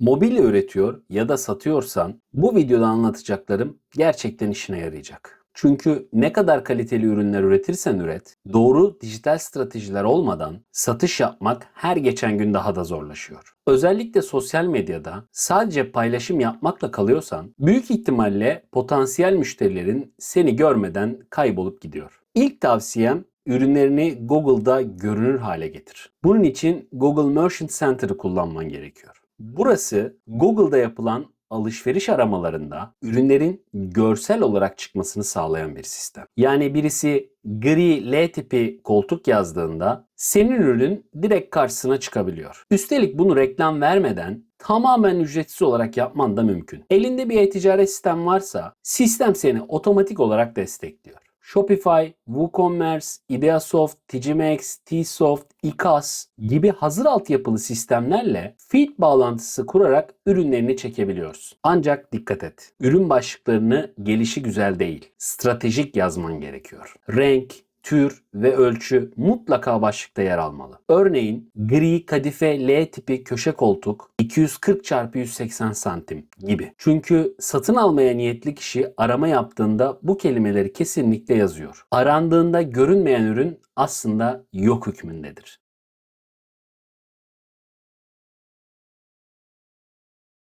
Mobilya üretiyor ya da satıyorsan bu videoda anlatacaklarım gerçekten işine yarayacak. Çünkü ne kadar kaliteli ürünler üretirsen üret, doğru dijital stratejiler olmadan satış yapmak her geçen gün daha da zorlaşıyor. Özellikle sosyal medyada sadece paylaşım yapmakla kalıyorsan büyük ihtimalle potansiyel müşterilerin seni görmeden kaybolup gidiyor. İlk tavsiyem ürünlerini Google'da görünür hale getir. Bunun için Google Merchant Center'ı kullanman gerekiyor. Burası Google'da yapılan alışveriş aramalarında ürünlerin görsel olarak çıkmasını sağlayan bir sistem. Yani birisi gri L tipi koltuk yazdığında senin ürünün direkt karşısına çıkabiliyor. Üstelik bunu reklam vermeden tamamen ücretsiz olarak yapman da mümkün. Elinde bir e-ticaret sistem varsa sistem seni otomatik olarak destekliyor. Shopify, WooCommerce, Ideasoft, TCMX, Tsoft, iCas gibi hazır altyapılı sistemlerle feed bağlantısı kurarak ürünlerini çekebiliyorsun. Ancak dikkat et. Ürün başlıklarını gelişi güzel değil, stratejik yazman gerekiyor. Renk, tür ve ölçü mutlaka başlıkta yer almalı. Örneğin gri kadife L tipi köşe koltuk 240 x 180 santim gibi. Çünkü satın almaya niyetli kişi arama yaptığında bu kelimeleri kesinlikle yazıyor. Arandığında görünmeyen ürün aslında yok hükmündedir.